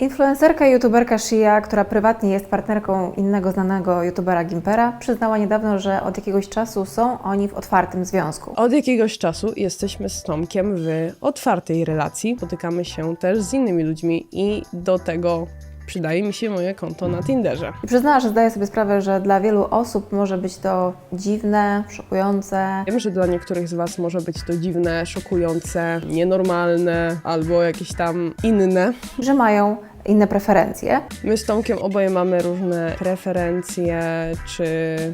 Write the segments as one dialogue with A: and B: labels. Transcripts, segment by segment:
A: Influencerka i youtuberka Shia, która prywatnie jest partnerką innego znanego youtubera Gimpera, przyznała niedawno, że od jakiegoś czasu są oni w otwartym związku.
B: Od jakiegoś czasu jesteśmy z Tomkiem w otwartej relacji. Spotykamy się też z innymi ludźmi i do tego przydaje mi się moje konto na Tinderze.
A: I przyznała, że zdaje sobie sprawę, że dla wielu osób może być to dziwne, szokujące.
B: Wiem, że dla niektórych z Was może być to dziwne, szokujące, nienormalne albo jakieś tam inne.
A: że mają inne preferencje.
B: My z Tomkiem oboje mamy różne preferencje, czy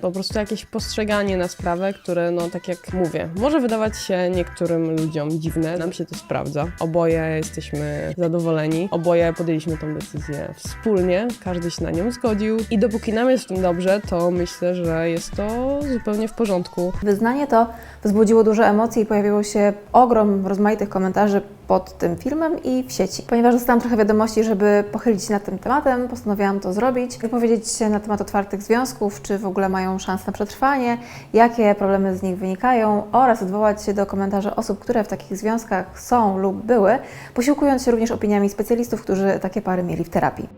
B: po prostu jakieś postrzeganie na sprawę, które, no tak jak mówię, może wydawać się niektórym ludziom dziwne. Nam się to sprawdza. Oboje jesteśmy zadowoleni. Oboje podjęliśmy tą decyzję wspólnie. Każdy się na nią zgodził. I dopóki nam jest w tym dobrze, to myślę, że jest to zupełnie w porządku.
A: Wyznanie to wzbudziło dużo emocji i pojawiło się ogrom rozmaitych komentarzy pod tym filmem i w sieci. Ponieważ dostałam trochę wiadomości, żeby pochylić się nad tym tematem, postanowiłam to zrobić, wypowiedzieć się na temat otwartych związków, czy w ogóle mają szansę na przetrwanie, jakie problemy z nich wynikają oraz odwołać się do komentarzy osób, które w takich związkach są lub były, posiłkując się również opiniami specjalistów, którzy takie pary mieli w terapii.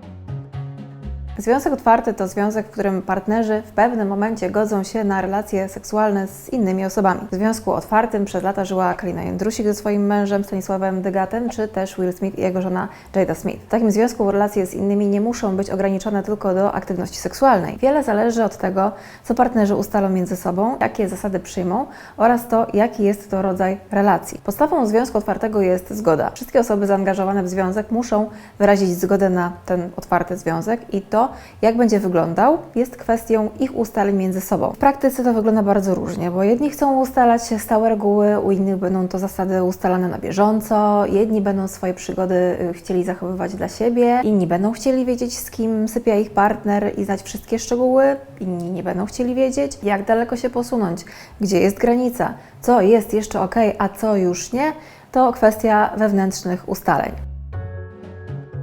A: Związek otwarty to związek, w którym partnerzy w pewnym momencie godzą się na relacje seksualne z innymi osobami. W związku otwartym przez lata żyła Kalina Jędrusik ze swoim mężem Stanisławem Dygatem, czy też Will Smith i jego żona Jada Smith. W takim związku relacje z innymi nie muszą być ograniczone tylko do aktywności seksualnej. Wiele zależy od tego, co partnerzy ustalą między sobą, jakie zasady przyjmą oraz to, jaki jest to rodzaj relacji. Podstawą związku otwartego jest zgoda. Wszystkie osoby zaangażowane w związek muszą wyrazić zgodę na ten otwarty związek i to, jak będzie wyglądał, jest kwestią ich ustaleń między sobą. W praktyce to wygląda bardzo różnie, bo jedni chcą ustalać stałe reguły, u innych będą to zasady ustalane na bieżąco, jedni będą swoje przygody y, chcieli zachowywać dla siebie, inni będą chcieli wiedzieć, z kim sypia ich partner i znać wszystkie szczegóły, inni nie będą chcieli wiedzieć, jak daleko się posunąć, gdzie jest granica, co jest jeszcze ok, a co już nie, to kwestia wewnętrznych ustaleń.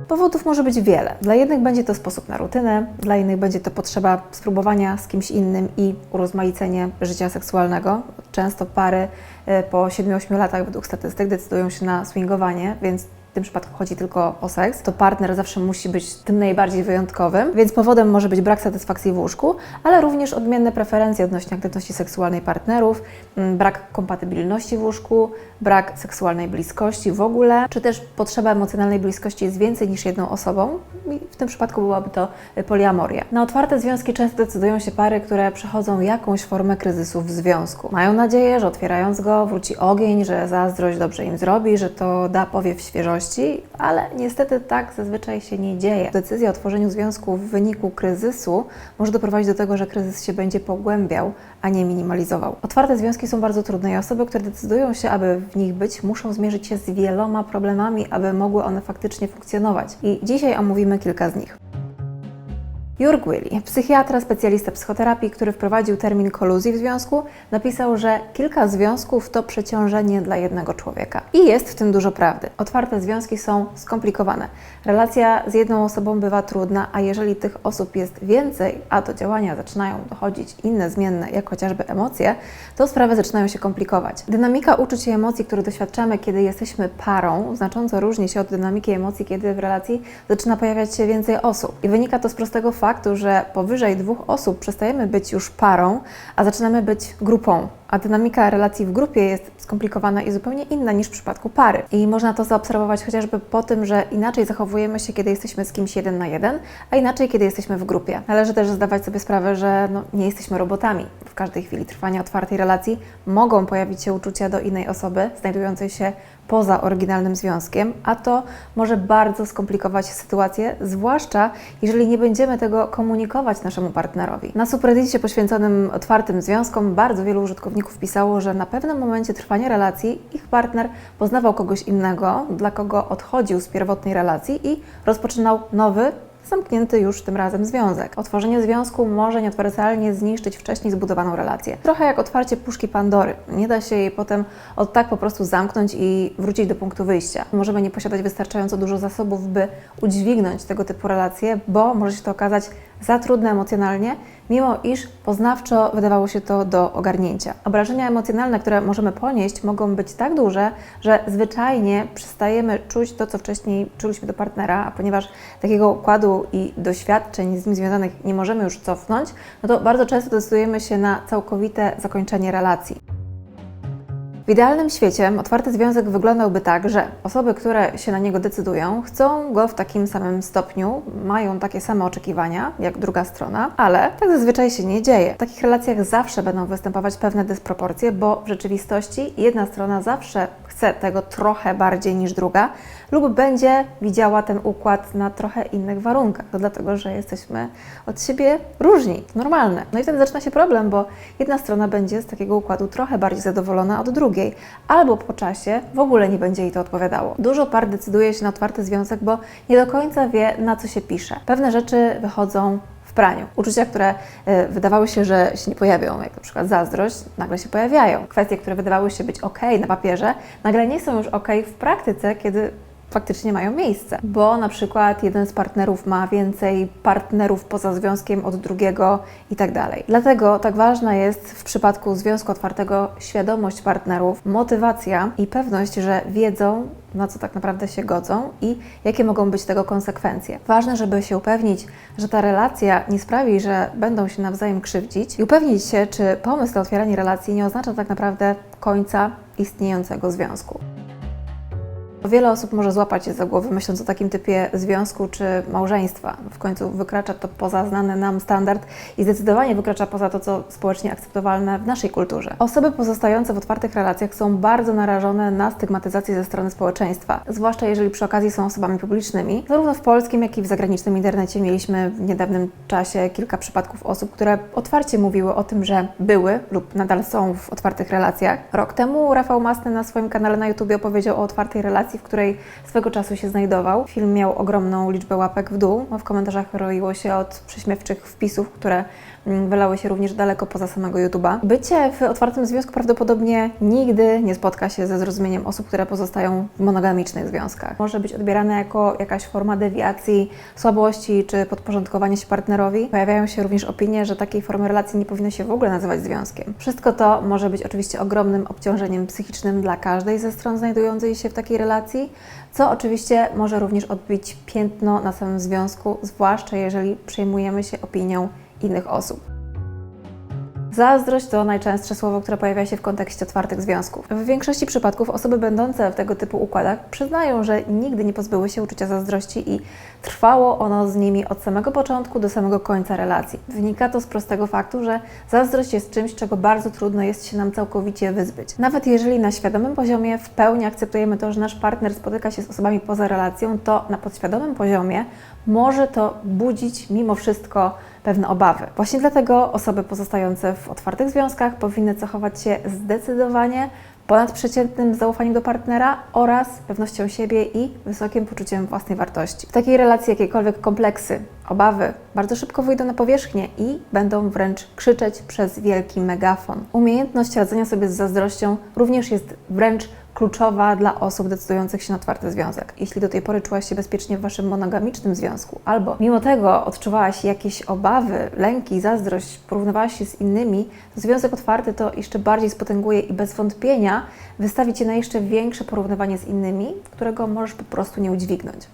A: Powodów może być wiele. Dla jednych będzie to sposób na rutynę, dla innych będzie to potrzeba spróbowania z kimś innym i urozmaicenie życia seksualnego. Często pary e, po 7-8 latach według statystyk decydują się na swingowanie, więc w tym przypadku chodzi tylko o seks, to partner zawsze musi być tym najbardziej wyjątkowym, więc powodem może być brak satysfakcji w łóżku, ale również odmienne preferencje odnośnie aktywności seksualnej partnerów, mm, brak kompatybilności w łóżku, brak seksualnej bliskości w ogóle, czy też potrzeba emocjonalnej bliskości z więcej niż jedną osobą i w tym przypadku byłaby to poliamoria. Na otwarte związki często decydują się pary, które przechodzą jakąś formę kryzysu w związku. Mają nadzieję, że otwierając go wróci ogień, że zazdrość dobrze im zrobi, że to da powiew świeżości, ale niestety tak zazwyczaj się nie dzieje. Decyzja o tworzeniu związku w wyniku kryzysu może doprowadzić do tego, że kryzys się będzie pogłębiał, a nie minimalizował. Otwarte związki są bardzo trudne i osoby, które decydują się, aby w nich być, muszą zmierzyć się z wieloma problemami, aby mogły one faktycznie funkcjonować. I dzisiaj omówimy kilka z nich. Jurg Willi, psychiatra, specjalista psychoterapii, który wprowadził termin koluzji w związku, napisał, że kilka związków to przeciążenie dla jednego człowieka. I jest w tym dużo prawdy. Otwarte związki są skomplikowane. Relacja z jedną osobą bywa trudna, a jeżeli tych osób jest więcej, a do działania zaczynają dochodzić inne zmienne, jak chociażby emocje, to sprawy zaczynają się komplikować. Dynamika uczuć i emocji, których doświadczamy, kiedy jesteśmy parą, znacząco różni się od dynamiki emocji, kiedy w relacji zaczyna pojawiać się więcej osób. I wynika to z prostego faktu, że powyżej dwóch osób przestajemy być już parą, a zaczynamy być grupą. A dynamika relacji w grupie jest skomplikowana i zupełnie inna niż w przypadku pary. I można to zaobserwować chociażby po tym, że inaczej zachowujemy się, kiedy jesteśmy z kimś jeden na jeden, a inaczej, kiedy jesteśmy w grupie. Należy też zdawać sobie sprawę, że no, nie jesteśmy robotami. W każdej chwili trwania otwartej relacji mogą pojawić się uczucia do innej osoby, znajdującej się poza oryginalnym związkiem, a to może bardzo skomplikować sytuację, zwłaszcza jeżeli nie będziemy tego komunikować naszemu partnerowi. Na subreddicie poświęconym otwartym związkom bardzo wielu użytkowników pisało, że na pewnym momencie trwania relacji ich partner poznawał kogoś innego, dla kogo odchodził z pierwotnej relacji i rozpoczynał nowy, zamknięty już tym razem związek. Otworzenie związku może nieodwracalnie zniszczyć wcześniej zbudowaną relację. Trochę jak otwarcie puszki Pandory. Nie da się jej potem od tak po prostu zamknąć i wrócić do punktu wyjścia. Możemy nie posiadać wystarczająco dużo zasobów, by udźwignąć tego typu relacje, bo może się to okazać za trudne emocjonalnie, mimo iż poznawczo wydawało się to do ogarnięcia. Obrażenia emocjonalne, które możemy ponieść, mogą być tak duże, że zwyczajnie przestajemy czuć to, co wcześniej czuliśmy do partnera, a ponieważ takiego układu i doświadczeń z nim związanych nie możemy już cofnąć, no to bardzo często decydujemy się na całkowite zakończenie relacji. W idealnym świecie otwarty związek wyglądałby tak, że osoby, które się na niego decydują, chcą go w takim samym stopniu, mają takie same oczekiwania jak druga strona, ale tak zazwyczaj się nie dzieje. W takich relacjach zawsze będą występować pewne dysproporcje, bo w rzeczywistości jedna strona zawsze chce tego trochę bardziej niż druga, lub będzie widziała ten układ na trochę innych warunkach. Dlatego, że jesteśmy od siebie różni, normalne. No i wtedy zaczyna się problem, bo jedna strona będzie z takiego układu trochę bardziej zadowolona od drugiej, albo po czasie w ogóle nie będzie jej to odpowiadało. Dużo par decyduje się na otwarty związek, bo nie do końca wie, na co się pisze. Pewne rzeczy wychodzą w praniu. Uczucia, które y, wydawały się, że się nie pojawią, jak na przykład zazdrość, nagle się pojawiają. Kwestie, które wydawały się być ok na papierze, nagle nie są już ok w praktyce, kiedy faktycznie mają miejsce, bo na przykład jeden z partnerów ma więcej partnerów poza związkiem od drugiego i tak dalej. Dlatego tak ważna jest w przypadku związku otwartego świadomość partnerów, motywacja i pewność, że wiedzą, na co tak naprawdę się godzą i jakie mogą być tego konsekwencje. Ważne, żeby się upewnić, że ta relacja nie sprawi, że będą się nawzajem krzywdzić i upewnić się, czy pomysł na otwieranie relacji nie oznacza tak naprawdę końca istniejącego związku. Wiele osób może złapać się za głowę, myśląc o takim typie związku czy małżeństwa. W końcu wykracza to poza znany nam standard i zdecydowanie wykracza poza to, co społecznie akceptowalne w naszej kulturze. Osoby pozostające w otwartych relacjach są bardzo narażone na stygmatyzację ze strony społeczeństwa, zwłaszcza jeżeli przy okazji są osobami publicznymi. Zarówno w polskim, jak i w zagranicznym internecie mieliśmy w niedawnym czasie kilka przypadków osób, które otwarcie mówiły o tym, że były lub nadal są w otwartych relacjach. Rok temu Rafał Masny na swoim kanale na YouTube opowiedział o otwartej relacji, w której swego czasu się znajdował. Film miał ogromną liczbę łapek w dół, a w komentarzach roiło się od prześmiewczych wpisów, które mm, wylały się również daleko poza samego YouTube'a. Bycie w otwartym związku prawdopodobnie nigdy nie spotka się ze zrozumieniem osób, które pozostają w monogamicznych związkach. Może być odbierane jako jakaś forma dewiacji, słabości czy podporządkowania się partnerowi. Pojawiają się również opinie, że takiej formy relacji nie powinno się w ogóle nazywać związkiem. Wszystko to może być oczywiście ogromnym obciążeniem psychicznym dla każdej ze stron znajdującej się w takiej relacji, co oczywiście może również odbić piętno na samym związku, zwłaszcza jeżeli przejmujemy się opinią innych osób. Zazdrość to najczęstsze słowo, które pojawia się w kontekście otwartych związków. W większości przypadków osoby będące w tego typu układach przyznają, że nigdy nie pozbyły się uczucia zazdrości i trwało ono z nimi od samego początku do samego końca relacji. Wynika to z prostego faktu, że zazdrość jest czymś, czego bardzo trudno jest się nam całkowicie wyzbyć. Nawet jeżeli na świadomym poziomie w pełni akceptujemy to, że nasz partner spotyka się z osobami poza relacją, to na podświadomym poziomie może to budzić mimo wszystko pewne obawy. Właśnie dlatego osoby pozostające w otwartych związkach powinny zachować się zdecydowanie ponad przeciętnym zaufaniem do partnera oraz pewnością siebie i wysokim poczuciem własnej wartości. W takiej relacji jakiekolwiek kompleksy, obawy bardzo szybko wyjdą na powierzchnię i będą wręcz krzyczeć przez wielki megafon. Umiejętność radzenia sobie z zazdrością również jest wręcz kluczowa dla osób decydujących się na otwarty związek. Jeśli do tej pory czułaś się bezpiecznie w waszym monogamicznym związku, albo mimo tego odczuwałaś jakieś obawy, lęki, zazdrość, porównywałaś się z innymi, to związek otwarty to jeszcze bardziej spotęguje i bez wątpienia wystawi cię na jeszcze większe porównywanie z innymi, którego możesz po prostu nie udźwignąć.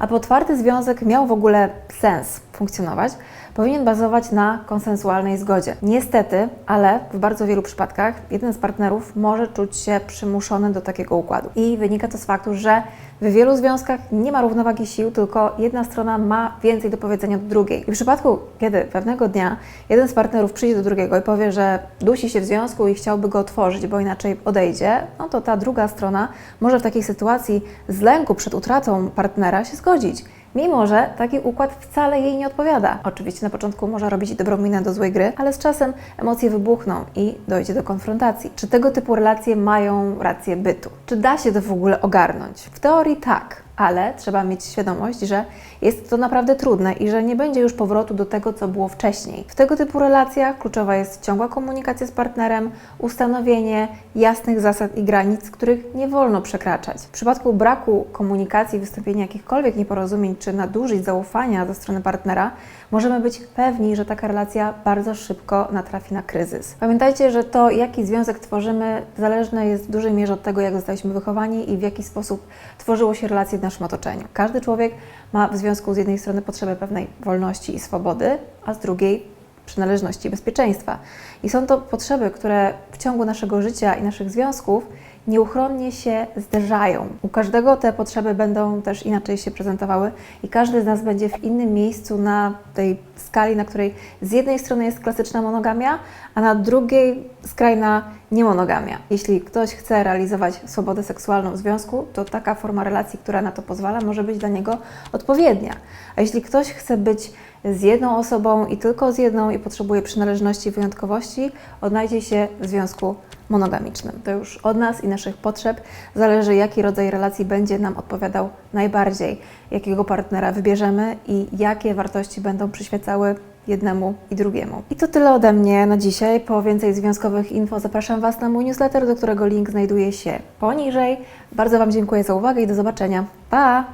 A: Aby otwarty związek miał w ogóle sens funkcjonować, powinien bazować na konsensualnej zgodzie. Niestety, ale w bardzo wielu przypadkach jeden z partnerów może czuć się przymuszony do takiego układu. I wynika to z faktu, że w wielu związkach nie ma równowagi sił, tylko jedna strona ma więcej do powiedzenia od drugiej. I w przypadku, kiedy pewnego dnia jeden z partnerów przyjdzie do drugiego i powie, że dusi się w związku i chciałby go otworzyć, bo inaczej odejdzie, no to ta druga strona może w takiej sytuacji z lęku przed utratą partnera się zgodzić mimo że taki układ wcale jej nie odpowiada. Oczywiście na początku może robić dobrą minę do złej gry, ale z czasem emocje wybuchną i dojdzie do konfrontacji. Czy tego typu relacje mają rację bytu? Czy da się to w ogóle ogarnąć? W teorii tak. Ale trzeba mieć świadomość, że jest to naprawdę trudne i że nie będzie już powrotu do tego, co było wcześniej. W tego typu relacjach kluczowa jest ciągła komunikacja z partnerem, ustanowienie jasnych zasad i granic, których nie wolno przekraczać. W przypadku braku komunikacji, wystąpienia jakichkolwiek nieporozumień czy nadużyć zaufania ze strony partnera, możemy być pewni, że taka relacja bardzo szybko natrafi na kryzys. Pamiętajcie, że to, jaki związek tworzymy, zależne jest w dużej mierze od tego, jak zostaliśmy wychowani i w jaki sposób tworzyło się relacje naszym otoczeniu. Każdy człowiek ma w związku z jednej strony potrzebę pewnej wolności i swobody, a z drugiej przynależności i bezpieczeństwa. I są to potrzeby, które w ciągu naszego życia i naszych związków nieuchronnie się zderzają. U każdego te potrzeby będą też inaczej się prezentowały i każdy z nas będzie w innym miejscu na tej skali, na której z jednej strony jest klasyczna monogamia, a na drugiej skrajna niemonogamia. Jeśli ktoś chce realizować swobodę seksualną w związku, to taka forma relacji, która na to pozwala, może być dla niego odpowiednia. A jeśli ktoś chce być z jedną osobą i tylko z jedną i potrzebuje przynależności i wyjątkowości, odnajdzie się w związku monogamicznym. To już od nas i naszych potrzeb zależy, jaki rodzaj relacji będzie nam odpowiadał najbardziej, jakiego partnera wybierzemy i jakie wartości będą przyświecały jednemu i drugiemu. I to tyle ode mnie na dzisiaj. Po więcej związkowych info zapraszam Was na mój newsletter, do którego link znajduje się poniżej. Bardzo Wam dziękuję za uwagę i do zobaczenia. Pa!